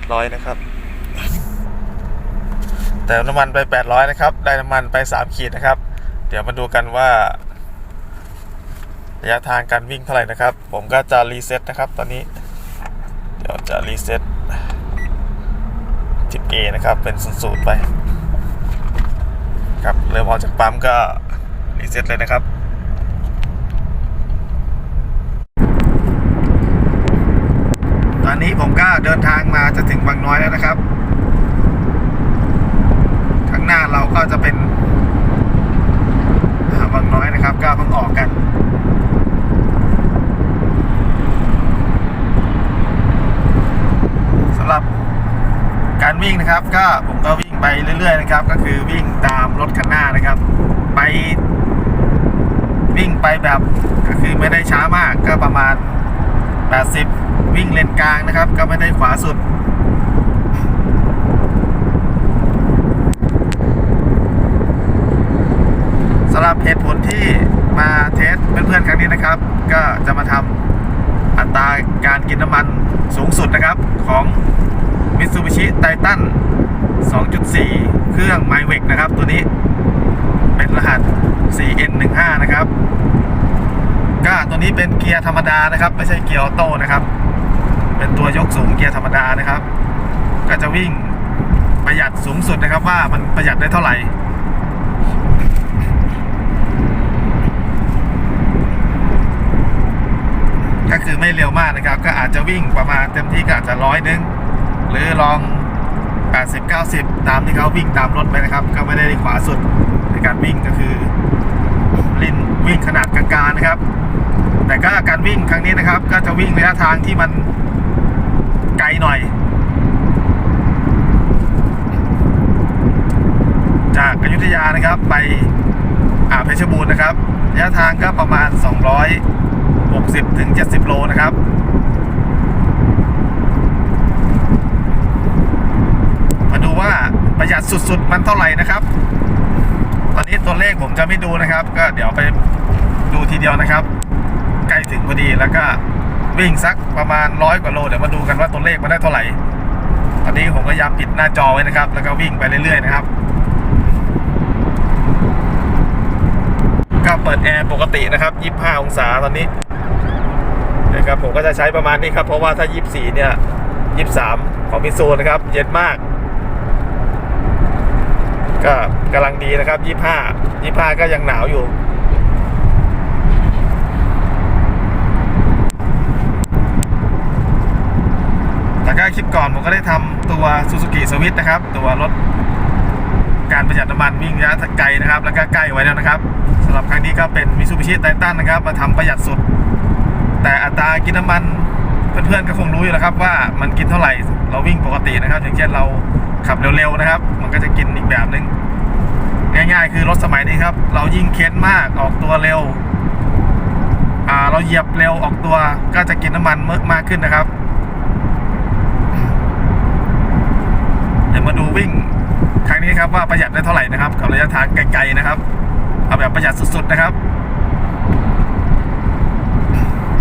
800 นะครับเติมน้ำมันไป 800 นะครับ ได้น้ำมันไป 3 ขีดนะครับ เดี๋ยวมาดูกันว่าระยะทางการวิ่งเท่าไหร่นะครับ ผมก็จะรีเซ็ตนะครับ ตอนนี้ เดี๋ยวจะรีเซ็ตทิป A นะครับ เป็นศูนย์ไป ครับ เริ่มออกจากปั๊มก็รีเซ็ตเลยนะครับ อนนี้ผมก็เดินทางมาจะถึงบางน้อยแล้วนะครับ ข้างหน้าเราก็จะเป็นาบางน้อยนะครับ ก็เพิ่งออกกันสำหรับการวิ่งนะครับ ก็ผมก็วิ่งไปเรื่อยๆนะครับ ก็คือวิ่งตามรถคันหน้านะครับ ไปวิ่งไปแบบก็คือไม่ได้ช้ามากก็ประมาณ 80 วิ่งเลนกลางนะครับ ก็ไม่ได้ขวาสุด สำหรับเหตุผลที่มาเทสเพื่อนๆครั้งนี้นะครับ ก็จะมาทำอัตราการกินน้ำมันสูงสุดนะครับของ Mitsubishi Titan 2.4 เครื่อง m y w e c นะครับ ตัวนี้เป็นรหัส 4N15 นะครับก็ตัวนี้เป็นเกียร์ธรรมดานะครับ ไม่ใช่เกียร์ออโต้นะครับ เป็นตัวยกสูงเกียร์ธรรมดานะครับ ก็จะวิ่งประหยัดสูงสุดนะครับว่ามันประหยัดได้เท่าไหร่ก็คือไม่เร็วมากนะครับ ก็อาจจะวิ่งประมาณเต็มที่ก็อาจจะร้อยนึงหรือลอง 80 90 ตามที่เขาวิ่งตามรถไปนะครับ ก็ไม่ได้ขวาสุดในการวิ่งก็คือลินวิ่งขนาดกลางๆนะครับ แต่ก็การวิ่งครั้งนี้นะครับ ก็จะวิ่งระยะทางที่มัน กลหน่อย จากอยุธยานะครับไปอ่าเพชรบูรณ์นะครับระยะทางก็ประมาณ 260ถึง70 โลนะครับ มาดูว่าประหยัดสุดๆ มันเท่าไหร่นะครับ ตอนนี้ตัวเลขผมจะไม่ดูนะครับ ก็เดี๋ยวไปดูทีเดียวนะครับ ใกล้ถึงพอดีแล้วก็ วิ่งสักประมาณร้อยกว่าโลเดี๋ยวมาดูกันว่าตัวเลขมันได้เท่าไหร่ตอนนี้ผมก็ยายามปิดหน้าจอไว้นะครับ แล้วก็วิ่งไปเรื่อยๆนะครับก็เปิดแอร์ปกตินะครับ25 องศาตอนนี้นะครับผมก็จะใช้ประมาณนี้ครับ เพราะว่าถ้า 24 เนี่ย 23 ของมิซูนะครับ เย็นมาก ก็กำลังดีนะครับ 25 25 ก็ยังหนาวอยู่ แต่ ก็คลิปก่อนผมก็ได้ทำตัว Suzuki Swift นะครับ ตัวรถการประหยัดน้ำมันวิ่งระยะไกลนะครับ แล้วก็ใกล้ไว้แล้วนะครับสำหรับครั้งนี้ก็เป็น Mitsubishi Titan นะครับ มาทำประหยัดสุด แต่อัตรากินน้ำมันเพื่อนๆก็คงรู้อยู่แล้วครับว่ามันกินเท่าไหร่เราวิ่งปกตินะครับ อย่างเช่นเราขับเร็วๆนะครับ มันก็จะกินอีกแบบนึงง่ายๆ คือรถสมัยนี้ครับ เรายิ่งเค้นมากออกตัวเร็วเราเหยียบเร็วออกตัวก็จะกินน้ำมันมากขึ้นนะครับ เดี๋ยวมาดูวิ่งครั้งนี้ครับว่าประหยัดได้เท่าไหร่นะครับกับระยะทางไกลๆนะครับเอาแบบประหยัดสุดๆนะครับ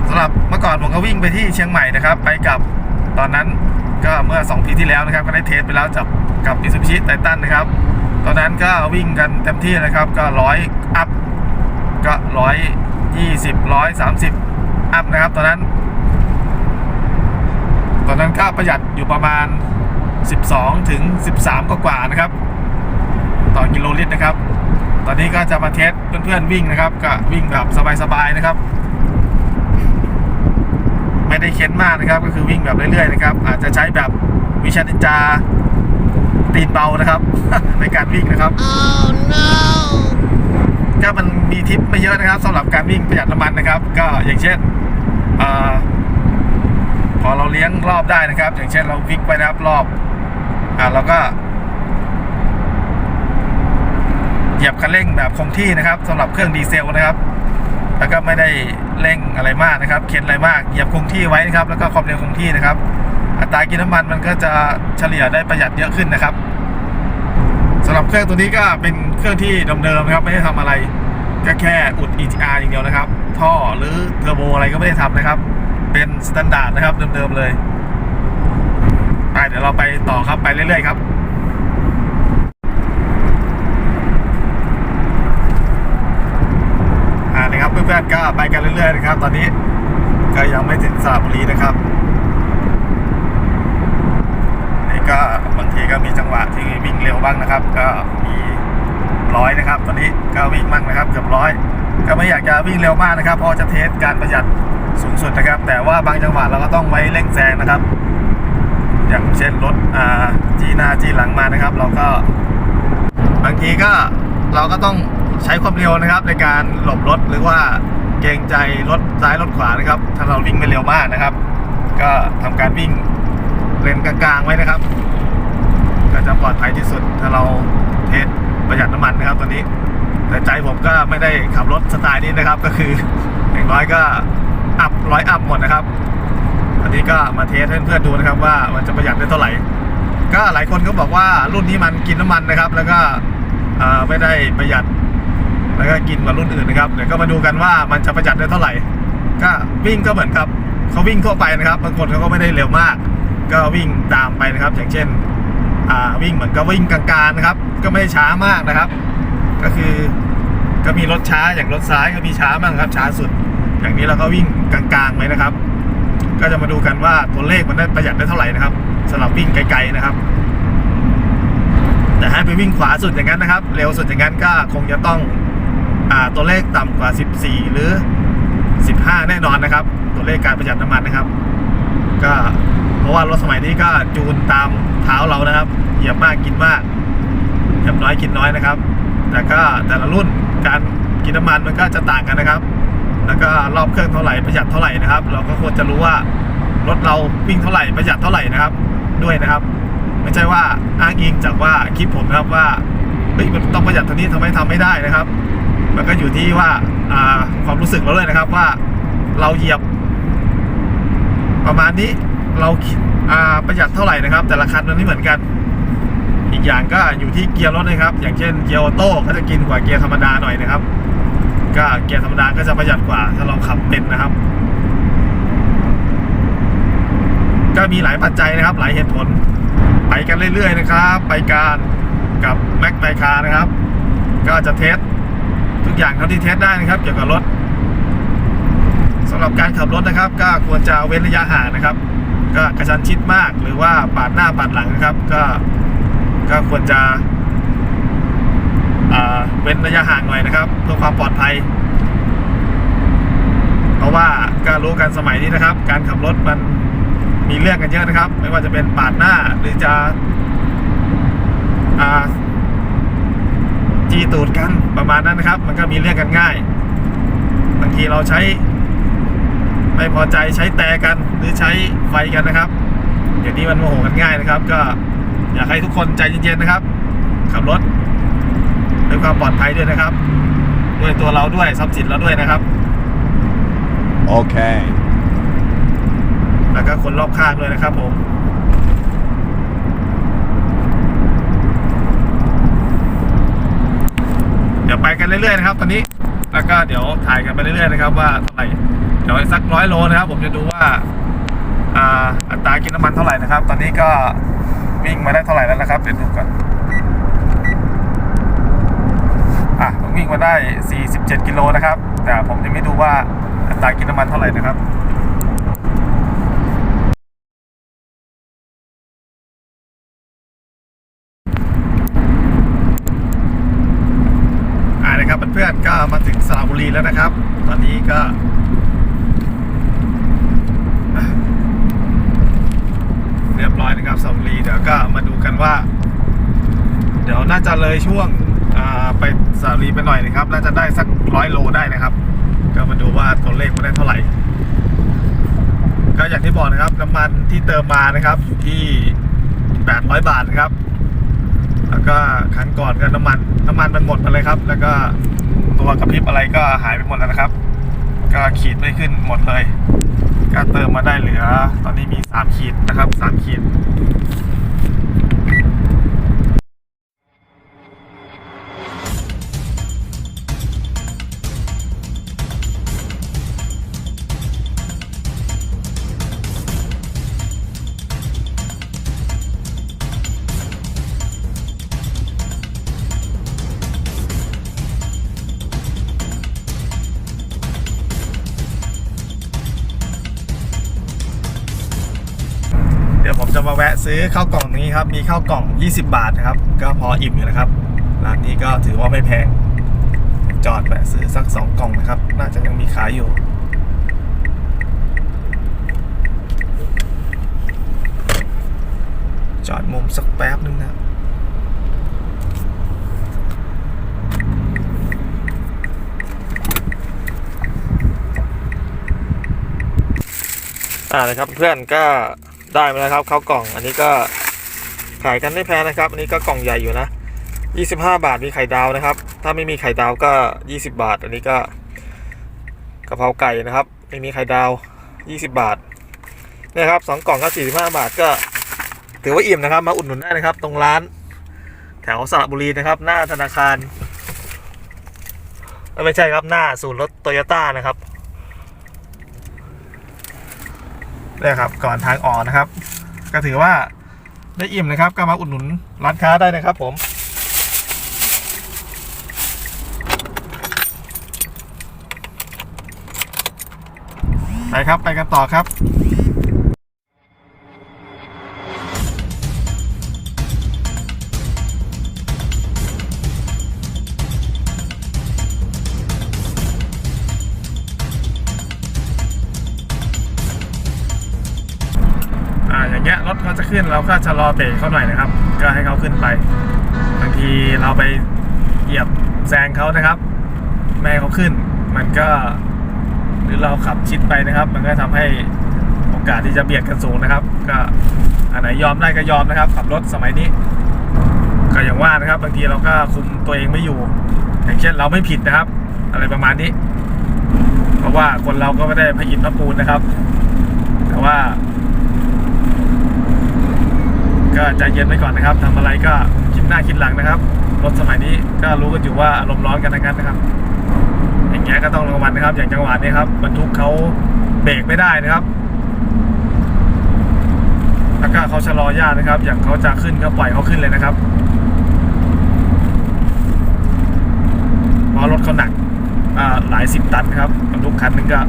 สำหรับเมื่อก่อนผมก็วิ่งไปที่เชียงใหม่นะครับ ไปกับตอนนั้นก็เมื่อ 2 ปีที่แล้วนะครับ ก็ได้เทสไปแล้วจับกับมิ t ูบิชิไททันนะครับ ตอนนั้นก็วิ่งกันเต็มที่นะครับ ก็ร้อยอัพก็ร้อยยี่สิบร้อยสามสิบอัพนะครับ ตอนนั้น ตอนนั้นก็ประหยัดอยู่ประมาณ 12 ถึง 13 กว่าๆนะครับ ต่อกิโลลิตรนะครับ ตอนนี้ก็จะมาเทสเพื่อนๆวิ่งนะครับก็วิ่งแบบสบายๆนะครับ ไม่ได้เค้นมากนะครับ ก็คือวิ่งแบบเรื่อยๆนะครับ อาจจะใช้แบบวิชานินจาตีนเบานะครับ ในการวิ่งนะครับ Oh no! ก็มันมีทิปไม่เยอะนะครับสำหรับการวิ่งประหยัดน้ำมันนะครับ ก็อย่างเช่นเออพอเราเลี้ยงรอบได้นะครับ อย่างเช่นเราวิ่งไปนะครับรอบ อ่าเราก็ เหยียบคันเร่งแบบคงที่นะครับสำหรับเครื่องดีเซลนะครับ แล้วก็ไม่ได้เร่งอะไรมากนะครับ เข็นอะไรมาก เหยียบคงที่ไว้นะครับ แล้วก็ความเร็วคงที่นะครับ อัตรากินน้ำมันมันก็จะเฉลี่ยได้ประหยัดเยอะขึ้นนะครับสำหรับเครื่องตัวนี้ก็เป็นเครื่องที่เดิมๆนะครับ ไม่ได้ทำอะไรก็แค่อุด EGR อย่างเดียวนะครับ ท่อหรือเทอร์โบอะไรก็ไม่ได้ทำนะครับ เป็นสแตนดาร์ดนะครับเดิมๆเลย เดี๋ยวเราไปต่อครับไปเรื่อยๆครับอ่านะครับเพื่อนๆก็ไปกันเรื่อยๆนะครับ ตอนนี้ก็ยังไม่ถึงสระบุรีนะครับนี่ก็บางทีก็มีจังหวะที่วิ่งเร็วบ้างนะครับ ก็มีร้อยนะครับ ตอนนี้ก็วิ่งมั่งนะครับเกือบร้อยก็ไม่อยากจะวิ่งเร็วมากนะครับเพราะจะเทสการประหยัดสูงสุดนะครับ แต่ว่าบางจังหวะเราก็ต้องไว้เร่งแซงนะครับ อย่างเช่นรถจีหน้าจีหลังมานะครับ เราก็บางทีก็เราก็ต้องใช้ความเร็วนะครับ ในการหลบรถหรือว่าเกรงใจรถซ้ายรถขวานะครับ ถ้าเราวิ่งไม่เร็วมากนะครับ ก็ทำการวิ่งเลนกลางๆไว้นะครับ ก็จะปลอดภัยที่สุดถ้าเราเทสประหยัดน้ำมันนะครับตอนนี้ แต่ใจผมก็ไม่ได้ขับรถสไตล์นี้นะครับ ก็คืออย่างน้อยก็อัพร้อยอัพหมดนะครับันนี้ก็มาเทสให้เพื่อนๆดูนะครับว่ามันจะประหยัดได้เท่าไหร่ ก็หลายคนก็บอกว่ารุ่นนี้มันกินน้ำมันนะครับ แล้วก็ไม่ได้ประหยัด แล้วก็กินกว่ารุ่นอื่นนะครับเดี๋ยวก็มาดูกันว่ามันจะประหยัดได้เท่าไหร่ ก็วิ่งก็เหมือนกับเขาวิ่งทั่วไปนะครับบางคนเขาก็ไม่ได้เร็วมาก ก็วิ่งตามไปนะครับ อย่างเช่นวิ่งเหมือนกับวิ่งกลางๆนะครับ ก็ไม่ได้ช้ามากนะครับ ก็คือก็มีรถช้าอย่างรถซ้ายก็มีช้าบ้างครับช้าสุด อย่างนี้เราก็วิ่งกลางๆไว้นะครับ ก็จะมาดูกันว่าตัวเลขมันได้ประหยัดได้เท่าไหร่นะครับสำหรับวิ่งไกลๆนะครับ แต่ให้ไปวิ่งขวาสุดอย่างนั้นนะครับ เร็วสุดอย่างนั้นก็คงจะต้องอ่าตัวเลขต่ำกว่า 14 หรือ 15 แน่นอนนะครับ ตัวเลขการประหยัดน้ำมันนะครับ ก็เพราะว่ารถสมัยนี้ก็จูนตามเท้าเรานะครับเหยียบมากกินมากเหยียบน้อยกินน้อยนะครับ แต่ก็แต่ละรุ่นการกินน้ำมันมันก็จะต่างกันนะครับ แล้วก็รอบเครื่องเท่าไหร่ประหยัดเท่าไหร่นะครับ เราก็ควรจะรู้ว่ารถเราวิ่งเท่าไหร่ประหยัดเท่าไหร่นะครับ ด้วยนะครับ ไม่ใช่ว่าอ้างอิงจากว่าคลิปผมนะครับว่าเฮ้ยมันต้องประหยัดเท่านี้ทำไมทำไม่ได้นะครับ มันก็อยู่ที่ว่าความรู้สึกเราเลยนะครับว่าเราเหยียบ ประมาณนี้เราประหยัดเท่าไหร่นะครับ แต่ละคันมันไม่เหมือนกัน อีกอย่างก็อยู่ที่เกียร์รถนะครับ อย่างเช่นเกียร์ออโต้ก็จะกินกว่าเกียร์ธรรมดาหน่อยนะครับ ก็เกียร์ธรรมดาก็จะประหยัดกว่า ถ้าเราขับเป็นนะครับ ก็มีหลายปัจจัยนะครับ หลายเหตุผล ไปกันเรื่อยๆนะครับ ไปการกับแม็กไ c คานะครับ ก็จะเทสทุกอย่างเท่าที่เทสได้นะครับ เกี่ยวกับรถสำหรับการขับรถนะครับ ก็ควรจะเว้นระยะห่างนะครับ ก็กระชันชิดมากหรือว่าปาดหน้าปาดหลังนะครับ ก็ก็ควรจะ เว้นระยะห่างหน่อยนะครับ เพื่อความปลอดภัย เพราะว่าก็รู้กันสมัยนี้นะครับ การขับรถมันมีเรื่องกันเยอะนะครับ ไม่ว่าจะเป็นปาดหน้าหรือจะอจีตูดกันประมาณนั้นนะครับ มันก็มีเรื่องกันง่ายบางทีเราใช้ไม่พอใจใช้แต่กันหรือใช้ไฟกันนะครับเดี๋ยวนี้มันโมโหกันง่ายนะครับ ก็อยากให้ทุกคนใจเย็นๆนะครับ ขับรถ ความปลอดภัยด้วยนะครับ ด้วยตัวเราด้วยทรัพย์สินเราด้วยนะครับ Okay. แล้วก็คนรอบข้างด้วยนะครับผมเดี๋ยวไปกันเรื่อยๆนะครับ ตอนนี้แล้วก็เดี๋ยวถ่ายกันไปเรื่อยๆนะครับ ว่าเท่าไหร่เดี๋ยวสักร้อยโลนะครับ ผมจะดูว่าอ่าอัตรากินน้ำมันเท่าไหร่นะครับ ตอนนี้ก็วิ่งมาได้เท่าไหร่แล้วนะครับเดี๋ยวดูก่อน อะผม วิ่งมาได้ 47 กิโลนะครับ แต่ผมยังไม่ดูว่าอัตรากินน้ำมันเท่าไหร่นะครับครับเพื่อนๆก็มาถึงสระบุรีแล้วนะครับ ตอนนี้ก็ เรียบร้อยนะครับสระบุรีเดี๋ยวก็มาดูกันว่า เดี๋ยวน่าจะเลยช่วง สระบุรีไปหน่อยนะครับ น่าจะได้สักร้อยโลได้นะครับ ก็มาดูว่าตัวเลขมันได้เท่าไหร่ ก็อย่างที่บอกนะครับน้ำมันที่เติมมานะครับอยู่ที่800 บาทนะครับ แล้วก็ครั้งก่อนก็น้ำมันน้ำมันมันหมดไปเลยครับ แล้วก็ตัวกระพริบอะไรก็หายไปหมดแล้วนะครับ ก็ขีดไม่ขึ้นหมดเลย ก็เติมมาได้เหลือ ตอนนี้มี 3 ขีดนะครับ 3 ขีด ดี๋ยวผมจะมาแวะซื้อข้าวกล่องนี้ครับ มีข้าวกล่อง 20 บาทนะครับ ก็พออิ่มอยู่นะครับ ร้านนี้ก็ถือว่าไม่แพง จอดแวะซื้อสัก 2 กล่องนะครับ น่าจะยังมีขายอยู่ จอดมุมสักแป๊บนึงนะอ่านะครับเพื่อนก็ ได้มาแล้วครับข้าวกล่องอันนี้ก็ขายกันไม่แพงนะครับ อันนี้ก็กล่องใหญ่อยู่นะ 25 บาทมีไข่ดาวนะครับ ถ้าไม่มีไข่ดาวก็ 20 บาท อันนี้ก็กะเพราไก่นะครับ ไม่มีไข่ดาว 20 บาทเนี่ยครับสองกล่องก็ 45 บาทก็ ถือว่าอิ่มนะครับ มาอุดหนุนได้นะครับ ตรงร้าน แถวสระบุรีนะครับ หน้าธนาคารไม่ใช่ครับหน้าศูนย์รถโตโยต้านะครับ เนี่ยครับก่อนทางออกนะครับ ก็ถือว่าได้อิ่มนะครับ ก็มาอุดหนุนร้านค้าได้นะครับ ผม ไปครับไปกันต่อครับ ขึ้นเราก็ชะลอเบรกเขาหน่อยนะครับ ก็ให้เขาขึ้นไป บางทีเราไปเหยียบแซงเขานะครับไม่ให้เขาขึ้น มันก็หรือเราขับชิดไปนะครับ มันก็ทำให้โอกาสที่จะเบียดกันสูงนะครับ ก็อันไหนยอมได้ก็ยอมนะครับ ขับรถสมัยนี้ ก็อย่างว่านะครับ บางทีเราก็คุมตัวเองไม่อยู่ อย่างเช่นเราไม่ผิดนะครับ อะไรประมาณนี้ เพราะว่าคนเราก็ไม่ได้พระอินพระปูนนะครับ แต่ว่า ก็ใจเย็นไว้ก่อนนะครับทำอะไรก็คิดหน้าคิดหลังนะครับรถสมัยนี้ก็รู้กันอยู่ว่าอารมณ์ร้อนกันนะครับ อย่างเงี้ยก็ต้องระวังนะครับ อย่างจังหวะนี้ครับบรรทุกเขาเบรกไม่ได้นะครับแล้วก็เขาชะลอยากนะครับ อย่างเขาจะขึ้นก็ปล่อยเขาขึ้นเลยนะครับเพราะรถเขาหนักหลายสิบตันครับบรรทุกคันนึงก็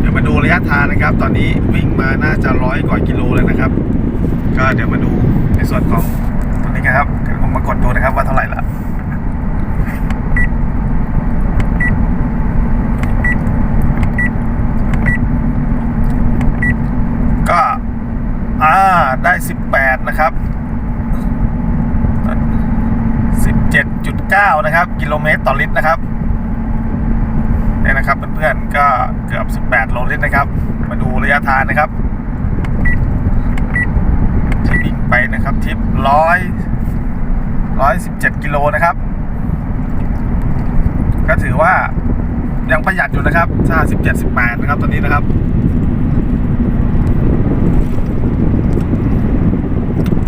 เดี๋ยวมาดูระยะทางนะครับ ต อนนี้วิ่งมาน่าจะร้อยกว่ากิโลเลยนะครับ ก็เดี๋ยวมาดูในส่วนของตรงนี้กันครับเดี๋ยวผมมากดดูนะครับว่าเท่าไหร่ละก็อ่าได้ 18 นะครับ 17.9 นะครับ กิโลเมตรต่อลิตรนะครับเนี่ยนะครับเพื่อนๆก็เกือบ 18 โลลิตรนะครับ มาดูระยะทางนะครับ ที่วิ่งไปนะครับทิปร้อยร้อยสิบเจ็ดกิโลนะครับ ก็ถือว่ายังประหยัดอยู่นะครับถ้าสิบเจ็ดสิบแปดนะครับตอนนี้นะครับ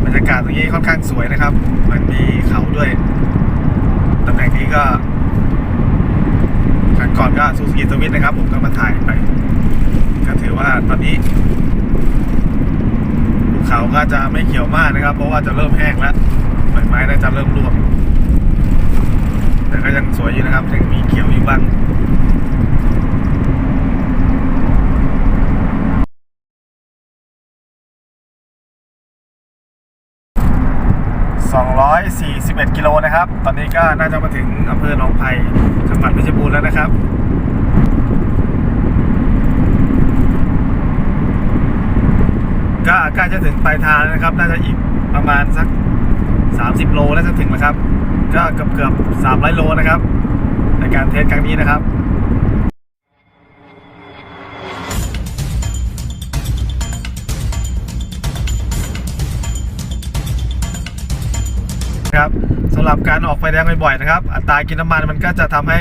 บรรยากาศตรงนี้ค่อนข้างสวยนะครับ มันมีเขาด้วยตำแหน่งนี้ก็ครั้งก่อนก็ซูซูกิสวิตนะครับ ผมก็มาถ่ายไป ก็ถือว่าตอนนี้ภูเขาก็จะไม่เขียวมากนะครับ เพราะว่าจะเริ่มแห้งแล้วใบไม้น่าจะเริ่มร่วงแต่ก็ยังสวยอยู่นะครับยังมีเขียวอยู่บ้าง241 กิโลนะครับ ตอนนี้ก็น่าจะมาถึงอำเภอหนองไผ่จังหวัดเพชรบูรณ์แล้วนะครับ ก็ใกล้จะถึงปลายทางนะครับ น่าจะอีกประมาณสัก 30 โลแล้วจะถึงแล้วครับ ก็เกือบเกือบ300 โลนะครับ ในการเทสครั้งนี้นะครับครับสำหรับการออกไฟแดงบ่อยๆนะครับ อัตรากินน้ำมันมันก็จะทำให้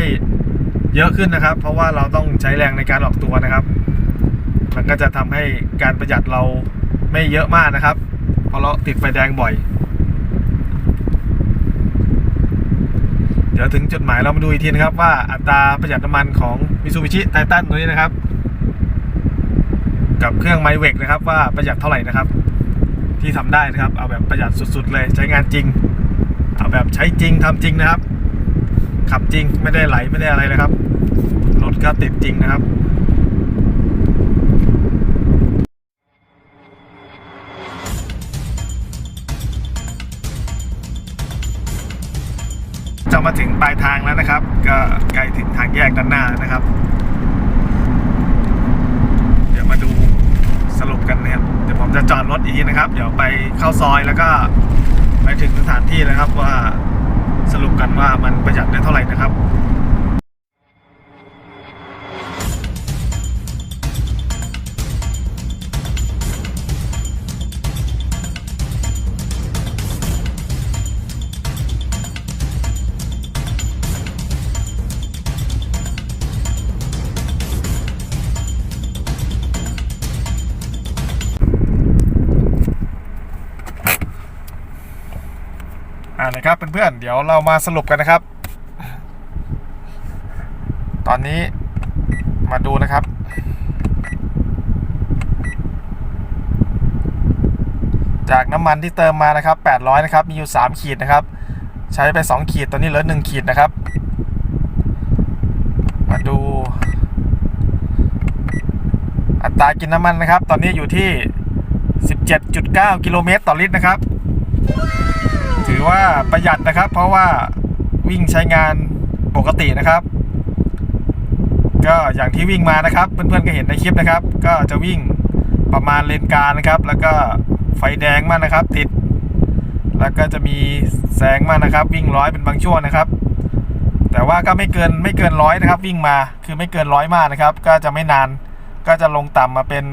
เยอะขึ้นนะครับ เพราะว่าเราต้องใช้แรงในการออกตัวนะครับ มันก็จะทำให้การประหยัดเรา ไม่เยอะมากนะครับ เพราะเราติดไฟแดงบ่อย เดี๋ยวถึงจุดหมายเรามาดูอีกทีนะครับว่าอัตราประหยัดน้ำมันของมิซูบิชิไททันตัวนี้นะครับ กับเครื่องไมเวกนะครับว่าประหยัดเท่าไหร่นะครับ ที่ทำได้นะครับ เอาแบบประหยัดสุดๆเลยใช้งานจริง เอาแบบใช้จริงทำจริงนะครับ ขับจริงไม่ได้ไหลไม่ได้อะไรนะครับรถก็ติดจริงนะครับ จะมาถึงปลายทางแล้วนะครับ ก็ใกล้ถึงทางแยกด้านหน้าแล้วนะครับ เดี๋ยวมาดูสรุปกันนะครับ เดี๋ยวผมจะจอดรถอีกทีนะครับ เดี๋ยวไปเข้าซอยแล้วก็ไปถึงสถานที่นะครับว่าสรุปกันว่ามันประหยัดได้เท่าไหร่นะครับ อ่านะครับเพื่อนๆเดี๋ยวเรามาสรุปกันนะครับ ตอนนี้มาดูนะครับ จากน้ำมันที่เติมมานะครับ 800 นะครับ มีอยู่ 3 ขีดนะครับ ใช้ไป 2 ขีด ตอนนี้เหลือ 1 ขีดนะครับ มาดู อัตรากินน้ำมันนะครับ ตอนนี้อยู่ที่ 17.9 กิโลเมตรต่อลิตรนะครับ อว่าประหยัดนะครับ เพราะว่าวิ่งใช้งานปกตินะครับ ก็อย่างที่วิ่งมานะครับ เพื่อนๆก็เห็นในคลิปนะครับ ก็จะวิ่งประมาณเลนกลางนะครับ แล้วก็ไฟแดงมากนะครับ ติด แล้วก็จะมีแสงมากนะครับ วิ่งร้อยเป็นบางช่วงนะครับ แต่ว่าก็ไม่เกินไม่เกินร้อยนะครับ วิ่งมาคือไม่เกินร้อยมากนะครับ ก็จะไม่นานก็จะลงต่ำมาเป็น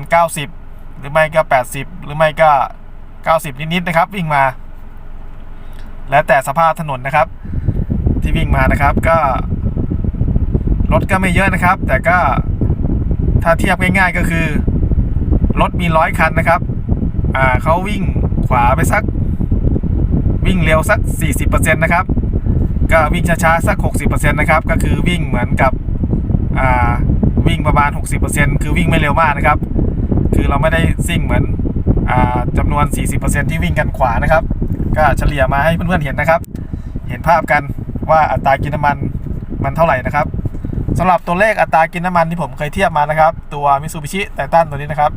90 หรือไม่ก็ 80 หรือไม่ก็ 90 นิดๆนะครับ วิ่งมา แล้วแต่สภาพถนนนะครับ ที่วิ่งมานะครับก็รถก็ไม่เยอะนะครับ แต่ก็ถ้าเทียบง่ายๆก็คือ รถมีร้อยคันนะครับอ่าเขาวิ่งขวาไปสัก วิ่งเร็วสัก 40%นะครับ ก็วิ่งช้าๆสัก 60%นะครับ ก็คือวิ่งเหมือนกับอ่าวิ่งประมาณ 60%คือวิ่งไม่เร็วมากนะครับ คือเราไม่ได้ซิ่งเหมือนอจำนวน 40%ที่วิ่งกันขวานะครับ ก็เฉลี่ยมาให้เพื่อนๆเห็นนะครับ เห็นภาพกันว่าอัตรากินน้ำมันมันเท่าไหร่นะครับสำหรับตัวเลขอัตรากินน้ำมันที่ผมเคยเทียบมานะครับ ตัวมิซูบิชิไททันตัวนี้นะครับ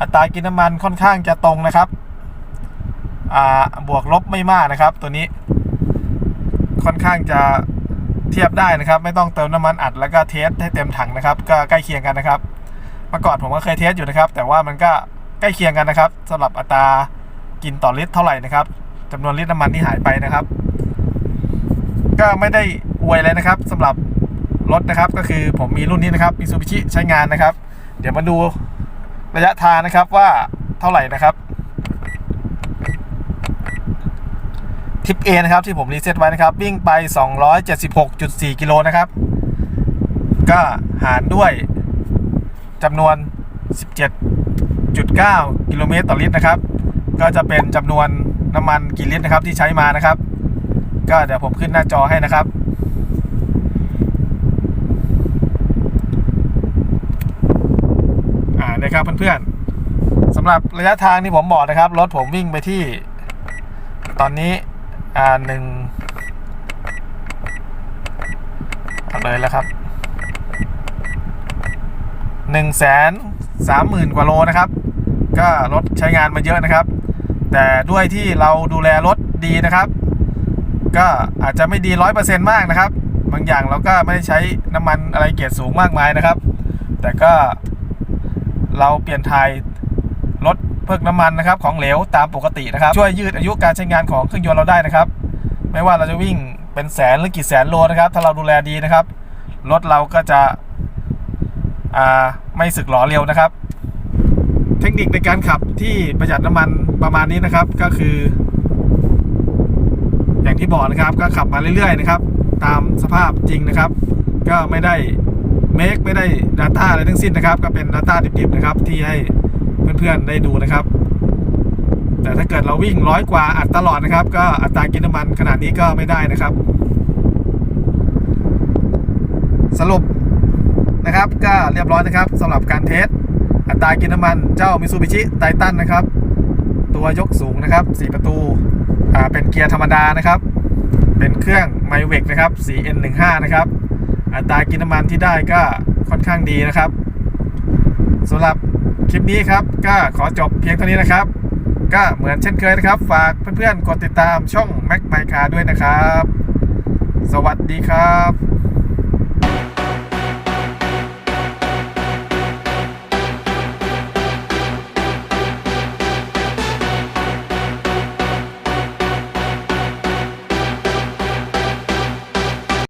อัตรากินน้ำมันค่อนข้างจะตรงนะครับบวกลบไม่มากนะครับ ตัวนี้ ค่อนข้างจะเทียบได้นะครับ ไม่ต้องเติมน้ำมันอัดแล้วก็เทสให้เต็มถังนะครับ ก็ใกล้เคียงกันนะครับเมื่อก่อนผมก็เคยเทสอยู่นะครับ แต่ว่ามันก็ใกล้เคียงกันนะครับสำหรับอัตรากินต่อลิตรเท่าไหร่นะครับ จำนวนลิตรน้ำมันที่หายไปนะครับ ก็ไม่ได้อวยเลยนะครับสำหรับรถนะครับ ก็คือผมมีรุ่นนี้นะครับมิซูบิชิใช้งานนะครับ เดี๋ยวมาดูระยะทางนะครับว่าเท่าไหร่นะครับทิป A นะครับที่ผมรีเซ็ตไว้นะครับ วิ่งไป 276.4 กิโลนะครับ ก็หารด้วยจำนวน 17.9 กิโลเมตรต่อลิตรนะครับ ก็จะเป็นจำนวน น้ำมันกี่ลิตรนะครับที่ใช้มานะครับ ก็เดี๋ยวผมขึ้นหน้าจอให้นะครับ อ่านะครับเพื่อนๆสำหรับระยะทางที่ผมบอกนะครับ รถผมวิ่งไปที่ ตอนนี้ อ่าหนึ่งเอาเลยแล้วครับหนึ่งแสนสามหมื่นกว่าโลนะครับ ก็รถใช้งานมาเยอะนะครับ แต่ด้วยที่เราดูแลรถดีนะครับ ก็อาจจะไม่ดีร้อยเปอร์เซ็นต์มากนะครับ บางอย่างเราก็ไม่ได้ใช้น้ำมันอะไรเกรดสูงมากมายนะครับ แต่ก็เราเปลี่ยนถ่ายรถเพิกน้ำมันนะครับ ของเหลวตามปกตินะครับ ช่วยยืดอายุการใช้งานของเครื่องยนต์เราได้นะครับ ไม่ว่าเราจะวิ่งเป็นแสนหรือกี่แสนโลนะครับ ถ้าเราดูแลดีนะครับรถเราก็จะไม่สึกหรอเร็วนะครับ เทคนิคในการขับที่ประหยัดน้ำมันประมาณนี้นะครับ ก็คือ อย่างที่บอกนะครับ ก็ขับมาเรื่อยๆนะครับ ตามสภาพจริงนะครับ ก็ไม่ได้เมคไม่ได้ Data อะไรทั้งสิ้นนะครับ ก็เป็น Data ดิบๆนะครับ ที่ให้เพื่อนๆได้ดูนะครับ แต่ถ้าเกิดเราวิ่งร้อยกว่าอัดตลอดนะครับ ก็อัตรากินน้ำมันขนาดนี้ก็ไม่ได้นะครับ สรุปนะครับก็เรียบร้อยนะครับสำหรับการเทส อัตรากินน้ำมันเจ้า Mitsubishi Titan นะครับ ตัวยกสูงนะครับ 4 ประตูอ่าเป็นเกียร์ธรรมดานะครับ เป็นเครื่องไมเวกนะครับ CN15 นะครับอัตรากินน้ำมันที่ได้ก็ค่อนข้างดีนะครับสำหรับคลิปนี้ครับก็ขอจบเพียงเท่านี้นะครับ ก็เหมือนเช่นเคยนะครับ ฝากเพื่อนๆกดติดตามช่อง Mac My Car ด้วยนะครับ สวัสดีครับ